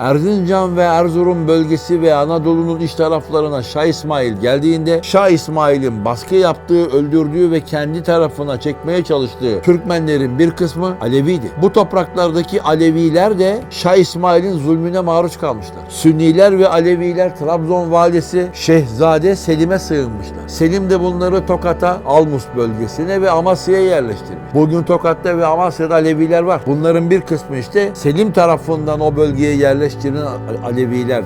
Erzincan ve Erzurum bölgesi ve Anadolu'nun iç taraflarına Şah İsmail geldiğinde Şah İsmail'in baskı yaptığı, öldürdüğü ve kendi tarafına çekmeye çalıştığı Türkmenlerin bir kısmı Aleviydi. Bu topraklardaki Aleviler de Şah İsmail'in zulmüne maruz kalmışlar. Sünniler ve Aleviler Trabzon valisi Şehzade Selim'e sığınmışlar. Selim de bunları Tokat'a, Almus bölgesine ve Amasya'ya yerleştirmiş. Bugün Tokat'ta ve Amasya'da Aleviler var. Bunların bir kısmı işte Selim tarafından o bölgeye yerleştirilen Aleviler.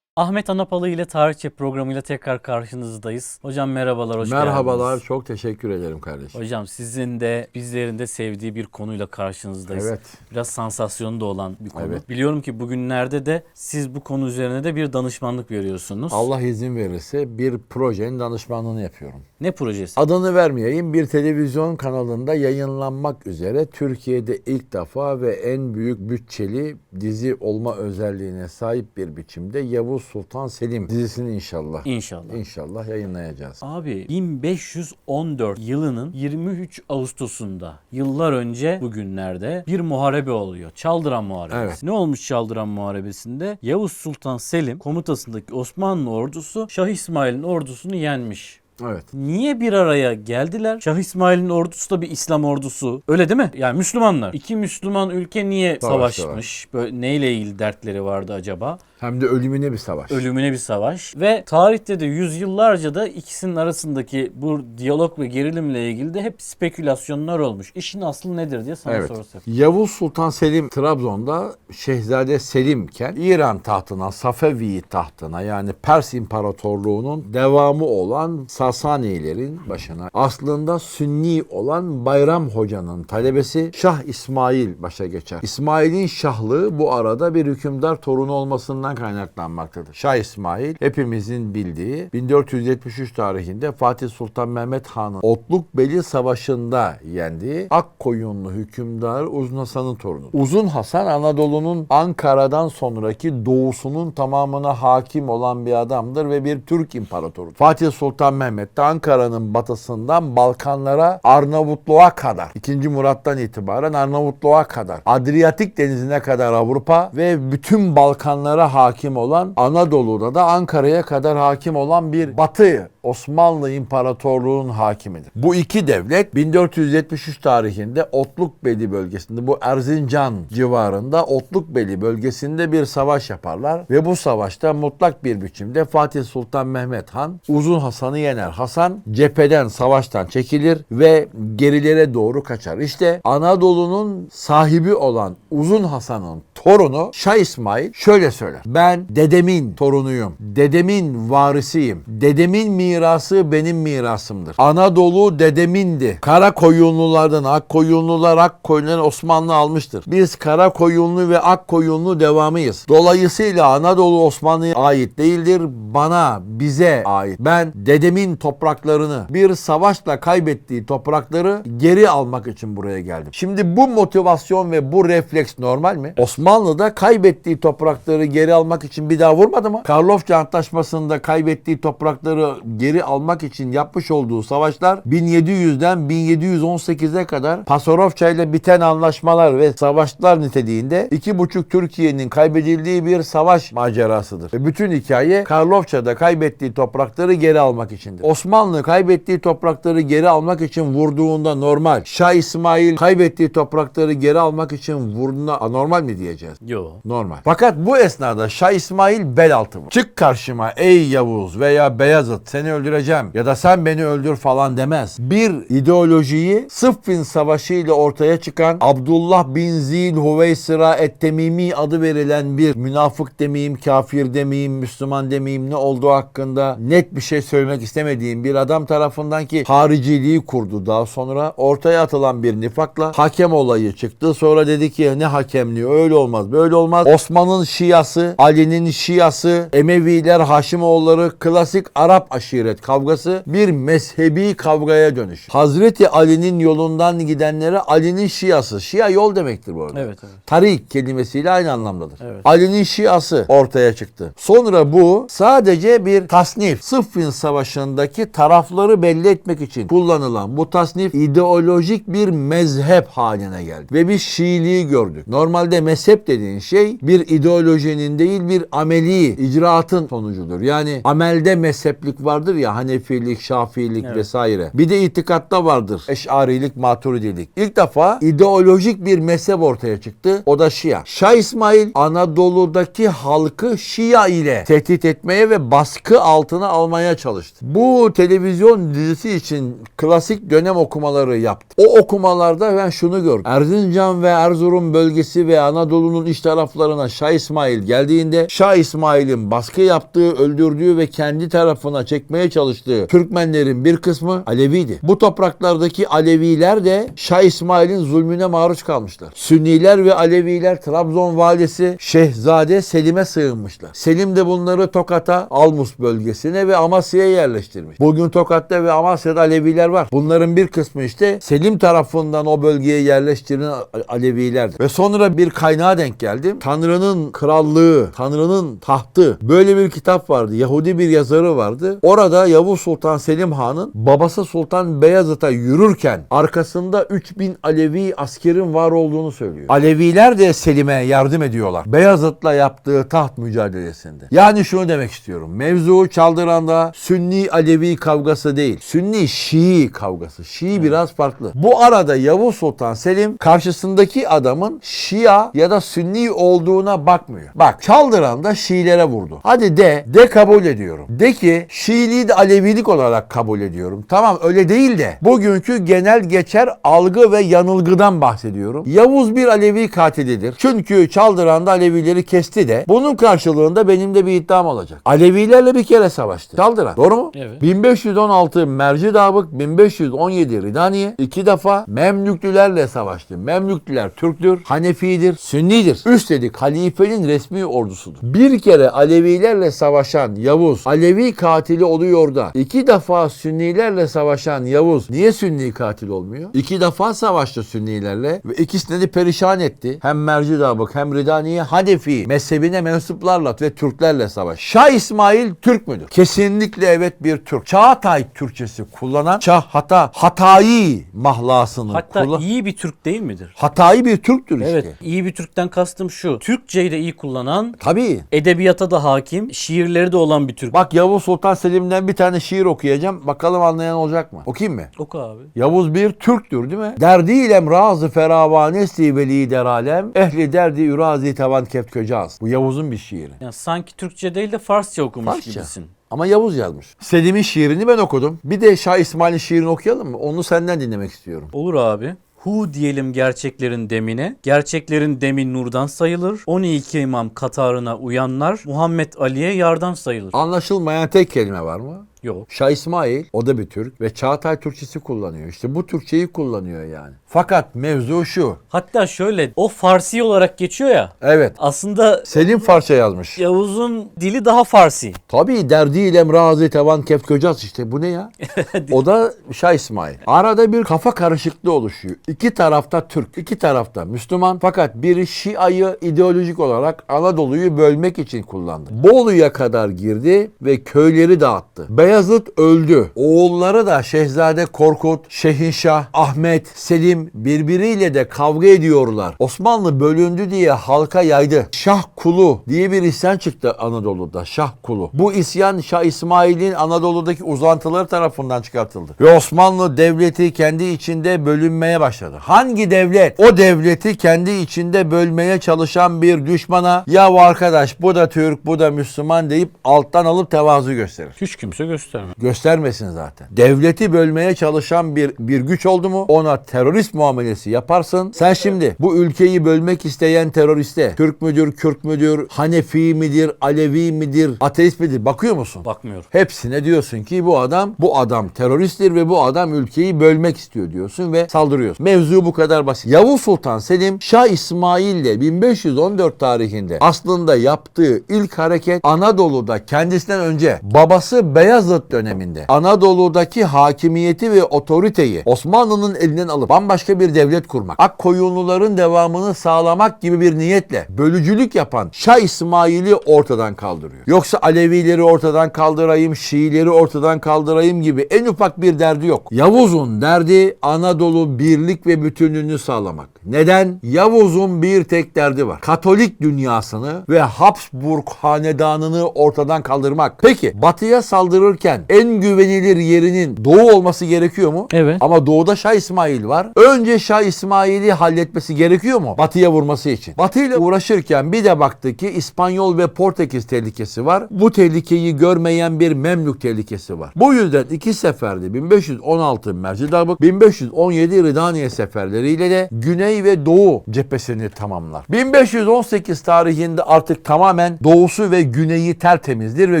Ahmet Anapalı ile Tarihçe programıyla tekrar karşınızdayız. Hocam merhabalar, hoş Merhabalar, geldiniz. çok teşekkür ederim kardeşim. Hocam sizin de bizlerin de sevdiği bir konuyla karşınızdayız. Evet. Biraz sansasyonu da olan bir konu. Evet. Biliyorum ki bugünlerde de siz bu konu üzerine de bir danışmanlık veriyorsunuz. Allah izin verirse bir projenin danışmanlığını yapıyorum. Ne projesi? Adını vermeyeyim bir televizyon kanalında yayınlanmak üzere Türkiye'de ilk defa ve en büyük bütçeli dizi olma özelliğine sahip bir biçimde Yavuz Sultan Selim dizisini inşallah İnşallah. inşallah yayınlayacağız. Abi 1514 yılının 23 Ağustos'unda yıllar önce bugünlerde bir muharebe oluyor. Çaldıran Muharebesi. Evet. Ne olmuş Çaldıran Muharebesi'nde? Yavuz Sultan Selim komutasındaki Osmanlı ordusu Şah İsmail'in ordusunu yenmiş. Evet. Niye bir araya geldiler? Şah İsmail'in ordusu da bir İslam ordusu. Öyle değil mi? Yani Müslümanlar. İki Müslüman ülke niye Savaştılar. savaşmış? Böyle neyle ilgili dertleri vardı acaba? Hem de ölümüne bir savaş. ölümüne bir savaş ve tarihte de yüzyıllarca da ikisinin arasındaki bu diyalog ve gerilimle ilgili de hep spekülasyonlar olmuş. İşin aslı nedir diye sana Evet. sorsak. Yavuz Sultan Selim Trabzon'da Şehzade Selimken İran tahtına, Safevi tahtına yani Pers İmparatorluğu'nun devamı olan Sasanilerin başına aslında Sünni olan Bayram Hoca'nın talebesi Şah İsmail başa geçer. İsmail'in şahlığı bu arada bir hükümdar torunu olmasından kaynaklanmaktadır. Şah İsmail hepimizin bildiği 1473 tarihinde Fatih Sultan Mehmet Han'ın Otlukbeli Savaşı'nda yendiği Akkoyunlu hükümdar Uzun Hasan'ın torunu. Uzun Hasan Anadolu'nun Ankara'dan sonraki doğusunun tamamına hakim olan bir adamdır ve bir Türk imparatoru. Fatih Sultan Mehmet de Ankara'nın batısından Balkanlara Arnavutluğa kadar 2. Murat'tan itibaren Arnavutluğa kadar Adriyatik denizine kadar Avrupa ve bütün Balkanlara hakim olan Anadolu'da da Ankara'ya kadar hakim olan bir batı Osmanlı İmparatorluğu'nun hakimidir. Bu iki devlet 1473 tarihinde Otlukbeli bölgesinde bu Erzincan civarında Otlukbeli bölgesinde bir savaş yaparlar ve bu savaşta mutlak bir biçimde Fatih Sultan Mehmet Han Uzun Hasan'ı yener. Hasan cepheden savaştan çekilir ve gerilere doğru kaçar. İşte Anadolu'nun sahibi olan Uzun Hasan'ın torunu Şah İsmail şöyle söyler. Ben dedemin torunuyum. Dedemin varisiyim. Dedemin mirası benim mirasımdır. Anadolu dedemindi. Kara koyunlulardan ak koyunlular ak koyunları Osmanlı almıştır. Biz kara koyunlu ve ak koyunlu devamıyız. Dolayısıyla Anadolu Osmanlı'ya ait değildir. Bana, bize ait. Ben dedemin topraklarını bir savaşla kaybettiği toprakları geri almak için buraya geldim. Şimdi bu motivasyon ve bu refleks normal mi? Osmanlı'da kaybettiği toprakları geri almak için bir daha vurmadı mı? Karlofça Antlaşması'nda kaybettiği toprakları geri almak için yapmış olduğu savaşlar 1700'den 1718'e kadar Pasarofça ile biten anlaşmalar ve savaşlar niteliğinde iki buçuk Türkiye'nin kaybedildiği bir savaş macerasıdır. Ve bütün hikaye Karlofça'da kaybettiği toprakları geri almak içindir. Osmanlı kaybettiği toprakları geri almak için vurduğunda normal. Şah İsmail kaybettiği toprakları geri almak için vurduğunda anormal mi diyeceğiz? Yo. Normal. Fakat bu esnada Şah İsmail bel altı vurur. Çık karşıma ey Yavuz veya Beyazıt seni öldüreceğim ya da sen beni öldür falan demez. Bir ideolojiyi Sıffin Savaşı ile ortaya çıkan Abdullah bin Zil Hüveysira et-Temimi adı verilen bir münafık demeyeyim, kafir demeyeyim, Müslüman demeyeyim ne olduğu hakkında net bir şey söylemek istemediğim bir adam tarafından ki hariciliği kurdu. Daha sonra ortaya atılan bir nifakla hakem olayı çıktı. Sonra dedi ki ne hakemliği öyle olmaz böyle olmaz. Osman'ın Şiası, Ali'nin Şiası, Emeviler, Haşimoğulları klasik Arap aşireti aşiret kavgası bir mezhebi kavgaya dönüş. Hazreti Ali'nin yolundan gidenlere Ali'nin Şiası. Şia yol demektir bu arada. Evet evet. Tarik kelimesiyle aynı anlamdadır. Evet. Ali'nin Şiası ortaya çıktı. Sonra bu sadece bir tasnif. Sıffin Savaşı'ndaki tarafları belli etmek için kullanılan bu tasnif ideolojik bir mezhep haline geldi. Ve biz Şiiliği gördük. Normalde mezhep dediğin şey bir ideolojinin değil bir ameli icraatın sonucudur. Yani amelde mezheplik vardır ya Hanefilik, Şafiilik Evet. vesaire. Bir de itikatta vardır. Eş'arilik, maturidilik. İlk defa ideolojik bir mezhep ortaya çıktı. O da Şia. Şah İsmail Anadolu'daki halkı Şia ile tehdit etmeye ve baskı altına almaya çalıştı. Bu televizyon dizisi için klasik dönem okumaları yaptı. O okumalarda ben şunu gördüm. Erzincan ve Erzurum bölgesi ve Anadolu'nun iç taraflarına Şah İsmail geldiğinde Şah İsmail'in baskı yaptığı, öldürdüğü ve kendi tarafına çekmeye çalıştığı Türkmenlerin bir kısmı Aleviydi. Bu topraklardaki Aleviler de Şah İsmail'in zulmüne maruz kalmışlar. Sünniler ve Aleviler Trabzon valisi Şehzade Selim'e sığınmışlar. Selim de bunları Tokat'a, Almus bölgesine ve Amasya'ya yerleştirmiş. Bugün Tokat'ta ve Amasya'da Aleviler var. Bunların bir kısmı işte Selim tarafından o bölgeye yerleştirilen Alevilerdir. Ve sonra bir kaynağa denk geldim. Tanrı'nın krallığı, Tanrı'nın tahtı. Böyle bir kitap vardı. Yahudi bir yazarı vardı. Orada Yavuz Sultan Selim Han'ın babası Sultan Beyazıt'a yürürken arkasında 3000 Alevi askerin var olduğunu söylüyor. Aleviler de Selim'e yardım ediyorlar. Beyazıt'la yaptığı taht mücadelesinde. Yani şunu demek istiyorum. Mevzu Çaldıran'da Sünni Alevi kavgası değil. Sünni Şii kavgası. Şii biraz farklı. Bu arada Yavuz Sultan Selim karşısındaki adamın Şia ya da Sünni olduğuna bakmıyor. Bak Çaldıran'da Şiilere vurdu. Hadi de, de kabul ediyorum. De ki Şiiliği de Alevilik olarak kabul ediyorum. Tamam öyle değil de bugünkü genel geçer algı ve yanılgıdan bahsediyorum. Yavuz bir Alevi katilidir. Çünkü Çaldıran'da Alevileri kesti de bunun karşılığında benim de bir iddiam olacak. Alevilerle bir kere savaştı. Çaldıran. Doğru mu? Evet. 1516 Mercidabık, 1517 Ridaniye iki defa Memlüklülerle savaştı. Memlüklüler Türktür, Hanefidir, Sünnidir. Üstelik halifenin resmi ordusudur. Bir kere Alevilerle savaşan Yavuz, Alevi katili oluyor da iki defa Sünnilerle savaşan Yavuz niye Sünni katil olmuyor? İki defa savaştı Sünnilerle ve ikisini de perişan etti. Hem Mercidabık hem Ridaniye Hanefi mezhebine mensuplarla ve Türklerle savaş. Şah İsmail Türk müdür? Kesinlikle evet bir Türk. Çağatay Türkçesi kullanan Şah Hata, Hatayi mahlasını Hatta kullan. iyi bir Türk değil midir? Hatayi bir Türktür işte. Evet. iyi bir Türk'ten kastım şu. Türkçeyi de iyi kullanan, Tabii. edebiyata da hakim, şiirleri de olan bir Türk. Bak Yavuz Sultan Selim'den bir tane şiir okuyacağım. Bakalım anlayan olacak mı? Okuyayım mı? Oku abi. Yavuz bir Türktür değil mi? Derdiyle razı feravanesti veli der alem. Ehli derdi ürazi tavan keft köcaz. Bu Yavuz'un bir şiiri. Yani sanki Türkçe değil de Farsça okumuş Farsça. gibisin. Ama Yavuz yazmış. Selim'in şiirini ben okudum. Bir de Şah İsmail'in şiirini okuyalım mı? Onu senden dinlemek istiyorum. Olur abi. Hu diyelim gerçeklerin demine. Gerçeklerin demi nurdan sayılır. 12 imam katarına uyanlar Muhammed Ali'ye yardan sayılır. Anlaşılmayan tek kelime var mı? Yok. Şah İsmail o da bir Türk ve Çağatay Türkçesi kullanıyor. İşte bu Türkçeyi kullanıyor yani. Fakat mevzu şu. Hatta şöyle o Farsi olarak geçiyor ya. Evet. Aslında Selim Farsça yazmış. Yavuz'un dili daha Farsi. Tabii derdiyle mrazi tevan keft köcaz işte bu ne ya? o da Şah İsmail. Arada bir kafa karışıklığı oluşuyor. İki tarafta Türk, iki tarafta Müslüman fakat biri Şia'yı ideolojik olarak Anadolu'yu bölmek için kullandı. Bolu'ya kadar girdi ve köyleri dağıttı. Beyazıt öldü. Oğulları da Şehzade Korkut, Şehinşah, Ahmet, Selim birbiriyle de kavga ediyorlar. Osmanlı bölündü diye halka yaydı. Şah Kulu diye bir isyan çıktı Anadolu'da. Şah Kulu. Bu isyan Şah İsmail'in Anadolu'daki uzantıları tarafından çıkartıldı. Ve Osmanlı devleti kendi içinde bölünmeye başladı. Hangi devlet o devleti kendi içinde bölmeye çalışan bir düşmana ya arkadaş bu da Türk bu da Müslüman deyip alttan alıp tevazu gösterir. Hiç kimse göstermiyor. Göstermesin zaten. Devleti bölmeye çalışan bir bir güç oldu mu ona terörist muamelesi yaparsın. Sen şimdi bu ülkeyi bölmek isteyen teröriste Türk müdür, Kürt müdür, Hanefi midir, Alevi midir, ateist midir bakıyor musun? Bakmıyorum. Hepsine diyorsun ki bu adam bu adam teröristtir ve bu adam ülkeyi bölmek istiyor diyorsun ve saldırıyorsun. Mevzu bu kadar basit. Yavuz Sultan Selim Şah İsmail ile 1514 tarihinde aslında yaptığı ilk hareket Anadolu'da kendisinden önce babası Beyazıt Beyazıt döneminde Anadolu'daki hakimiyeti ve otoriteyi Osmanlı'nın elinden alıp bambaşka bir devlet kurmak, Akkoyunluların devamını sağlamak gibi bir niyetle bölücülük yapan Şah İsmail'i ortadan kaldırıyor. Yoksa Alevileri ortadan kaldırayım, Şiileri ortadan kaldırayım gibi en ufak bir derdi yok. Yavuz'un derdi Anadolu birlik ve bütünlüğünü sağlamak. Neden? Yavuz'un bir tek derdi var. Katolik dünyasını ve Habsburg hanedanını ortadan kaldırmak. Peki batıya saldırırken en güvenilir yerinin doğu olması gerekiyor mu? Evet. Ama doğuda Şah İsmail var. Önce Şah İsmail'i halletmesi gerekiyor mu? Batıya vurması için. Batı ile uğraşırken bir de baktı ki İspanyol ve Portekiz tehlikesi var. Bu tehlikeyi görmeyen bir Memlük tehlikesi var. Bu yüzden iki seferde 1516 Mercidabık, 1517 Ridaniye seferleriyle de Güney ve Doğu cephesini tamamlar. 1518 tarihinde artık tamamen doğusu ve güneyi tertemizdir ve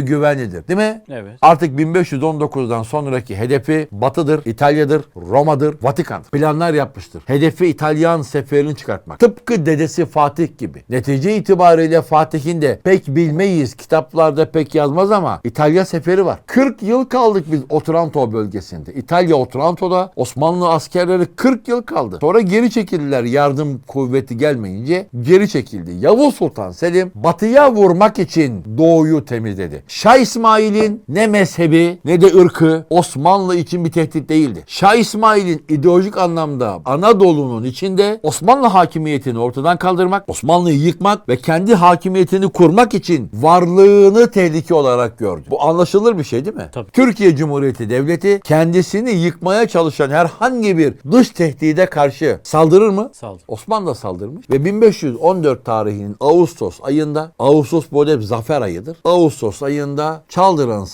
güvenlidir. Değil mi? Evet. Artık 1519'dan sonraki hedefi Batı'dır, İtalya'dır, Roma'dır, Vatikan'dır. Planlar yapmıştır. Hedefi İtalyan seferini çıkartmak. Tıpkı dedesi Fatih gibi. Netice itibariyle Fatih'in de pek bilmeyiz, kitaplarda pek yazmaz ama İtalya seferi var. 40 yıl kaldık biz Otranto bölgesinde. İtalya Otranto'da Osmanlı askerleri 40 yıl kaldı. Sonra geri çekildiler yardım kuvveti gelmeyince geri çekildi. Yavuz Sultan Selim batıya vurmak için doğuyu temizledi. Şah İsmail'in ne mezhebi ne de ırkı Osmanlı için bir tehdit değildi. Şah İsmail'in ideolojik anlamda Anadolu'nun içinde Osmanlı hakimiyetini ortadan kaldırmak, Osmanlı'yı yıkmak ve kendi hakimiyetini kurmak için varlığını tehlike olarak gördü. Bu anlaşılır bir şey değil mi? Tabii. Türkiye Cumhuriyeti Devleti kendisini yıkmaya çalışan herhangi bir dış tehdide karşı saldırır mı? Saldır. Osmanlı da saldırmış ve 1514 tarihinin Ağustos ayında Ağustos bu zafer ayıdır. Ağustos ayında Çaldıran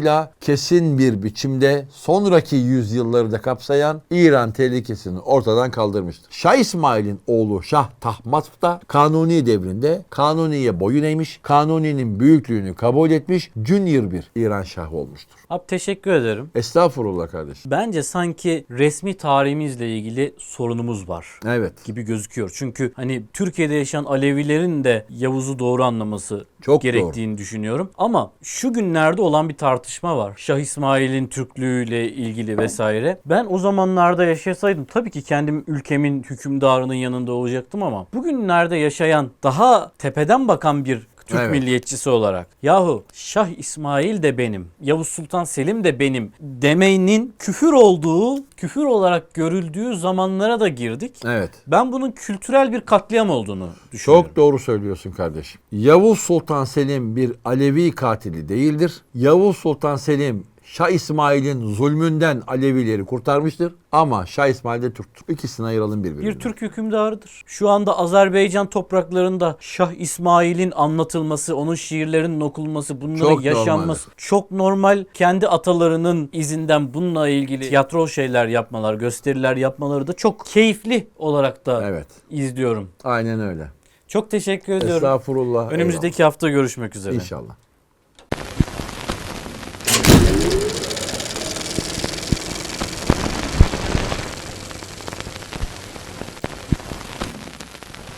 Savaşı'yla kesin bir biçimde sonraki yüzyılları da kapsayan İran tehlikesini ortadan kaldırmıştır. Şah İsmail'in oğlu Şah Tahmasp da Kanuni devrinde Kanuni'ye boyun eğmiş, Kanuni'nin büyüklüğünü kabul etmiş, Junior bir İran Şahı olmuştur. Abi teşekkür ederim. Estağfurullah kardeşim. Bence sanki resmi tarihimizle ilgili sorunumuz var. Evet. gibi gözüküyor. Çünkü hani Türkiye'de yaşayan Alevilerin de Yavuz'u doğru anlaması Çok gerektiğini düşünüyorum. Ama şu günlerde olan bir tartışma var. Şah İsmail'in Türklüğüyle ilgili vesaire. Ben o zamanlarda yaşasaydım tabii ki kendim ülkemin hükümdarının yanında olacaktım ama bugünlerde yaşayan daha tepeden bakan bir Türk Evet. milliyetçisi olarak yahu Şah İsmail de benim, Yavuz Sultan Selim de benim demenin küfür olduğu, küfür olarak görüldüğü zamanlara da girdik. Evet. Ben bunun kültürel bir katliam olduğunu düşünüyorum. Çok doğru söylüyorsun kardeşim. Yavuz Sultan Selim bir Alevi katili değildir. Yavuz Sultan Selim Şah İsmail'in zulmünden Alevileri kurtarmıştır. Ama Şah İsmail de Türk'tür. İkisini ayıralım birbirinden. bir Türk hükümdarıdır. Şu anda Azerbaycan topraklarında Şah İsmail'in anlatılması, onun şiirlerinin okunması, bunların Çok yaşanması normaldir. çok normal. Kendi atalarının izinden bununla ilgili tiyatro şeyler yapmalar, gösteriler yapmaları da çok keyifli olarak da Evet. izliyorum. Aynen öyle. Çok teşekkür ediyorum. Estağfurullah. Önümüzdeki hafta görüşmek üzere. Eyvallah. İnşallah.